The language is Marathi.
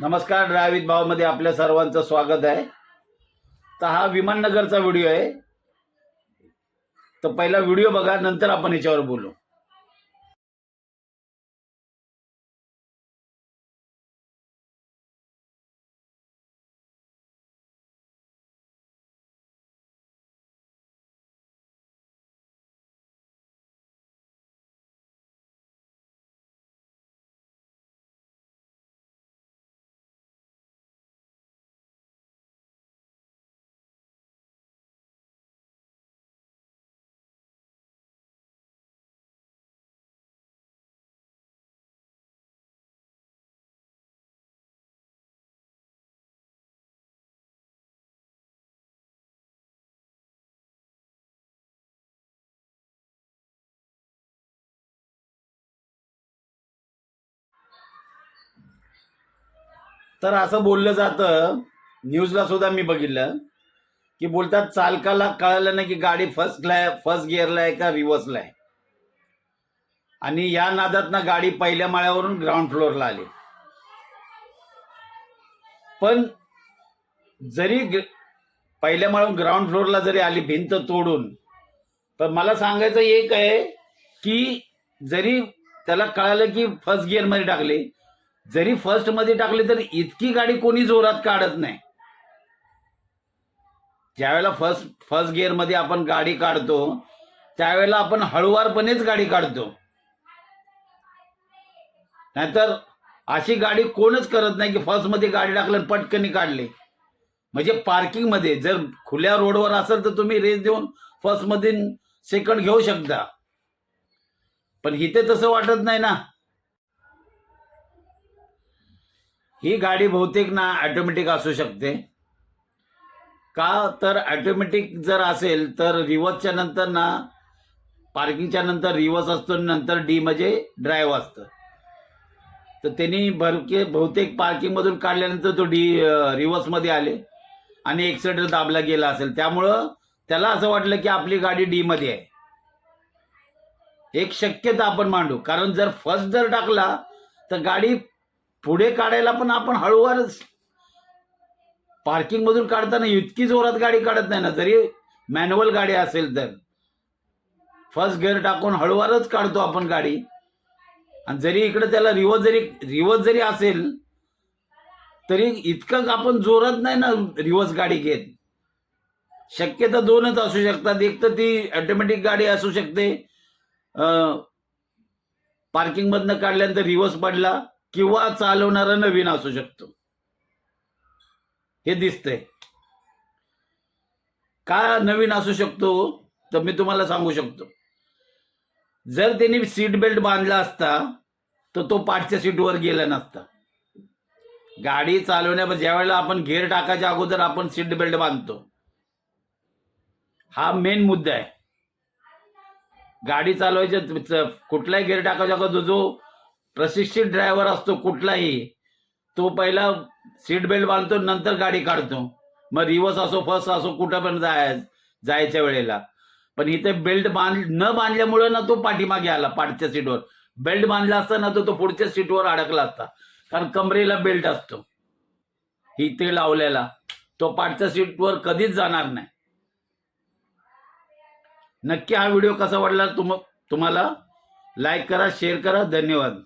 नमस्कार ड्रायवित भावमध्ये आपल्या सर्वांचं स्वागत आहे. तर हा विमाननगरचा व्हिडिओ आहे. तर पहिला व्हिडिओ बघा नंतर आपण याच्यावर बोलू. तर असं बोललं जातं न्यूजला सुद्धा मी बघितलं की बोलतात चालकाला कळलं नाही की गाडी फर्स्टला आहे फर्स्ट गिअरला आहे का रिव्हर्सला आहे. आणि या नादात ना गाडी पहिल्या माळ्यावरून ग्राउंड फ्लोअरला आली. पण जरी पहिल्या माळून ग्राउंड फ्लोअरला जरी आली भिंत तोडून तर मला सांगायचं एक आहे की जरी त्याला कळालं की फर्स्ट गिअरमध्ये टाकले जरी फर्स्टमध्ये टाकले तर इतकी गाडी कोणी जोरात काढत नाही. ज्यावेळेला फर्स्ट फर्स्ट गिअरमध्ये आपण गाडी काढतो त्यावेळेला आपण हळुवारपणेच गाडी काढतो. नाहीतर अशी गाडी कोणच करत नाही की फर्स्टमध्ये गाडी टाकलं आणि पटकनी काढली. म्हणजे पार्किंगमध्ये जर खुल्या रोडवर असेल तर तुम्ही रेस देऊन फर्स्टमध्ये सेकंड घेऊ शकता. पण इथे तसं वाटत नाही ना. ही गाडी बहुतेक ना ॲटोमॅटिक असू शकते. का तर ॲटोमॅटिक जर असेल तर रिवर्सच्या नंतर ना पार्किंगच्या नंतर रिवर्स असतो नंतर डी म्हणजे ड्रायव्ह असतं. तर त्यांनी भरके बहुतेक पार्किंगमधून काढल्यानंतर तो डी रिवर्समध्ये आले आणि एक्सिलेटर दाबला गेला असेल. त्यामुळं त्याला असं वाटलं की आपली गाडी डी मध्ये आहे. एक शक्यता आपण मांडू. कारण जर फर्स्ट जर टाकला तर गाडी पुढे काढायला पण आपण हळूवारच पार्किंग मधून काढताना इतकी जोरात गाडी काढत नाही ना जरी मॅन्युअल गाडी असेल तर. फर्स्ट गिअर टाकून हळूवारच काढतो आपण गाडी. आणि जरी इकडे त्याला रिवर्स जरी रिवर्स जरी असेल तरी इतकं आपण जोरात नाही ना रिवर्स गाडी घेत. शक्यता दोनच असू शकतात. एक तर ती ऑटोमॅटिक गाडी असू शकते. पार्किंगमधनं काढल्यानंतर रिवर्स पडला. किंवा चालवणारा नवीन असू शकतो. हे दिसतंय. का नवीन असू शकतो? तर मी तुम्हाला सांगू शकतो. जर त्यांनी सीट बेल्ट बांधला असता तर तो पाठच्या सीटवर गेला नसता. गाडी चालवण्या ज्या वेळेला आपण घेर टाकायच्या अगोदर आपण सीट बेल्ट बांधतो. हा मेन मुद्दा आहे. गाडी चालवायच्या कुठलाही गेअर टाकायच्या अगोदर जो प्रशिक्षित ड्रायव्हर असतो कुठलाही तो पहिला सीट बेल्ट बांधतो नंतर गाडी काढतो. मग रिवर्स असो फर्स्ट असो कुठं पण जाय जायच्या वेळेला. पण इथे बेल्ट बांध न बांधल्यामुळे ना तो पाठीमागे आला पाठच्या सीटवर. बेल्ट बांधला असता ना तो तो पुढच्या सीटवर अडकला असता. कारण कमरेला बेल्ट असतो. इथे लावलेला. तो पाठच्या सीटवर कधीच जाणार नाही. नक्की हा व्हिडिओ कसा वाटला तुम तुम्हाला? लाईक करा शेअर करा. धन्यवाद.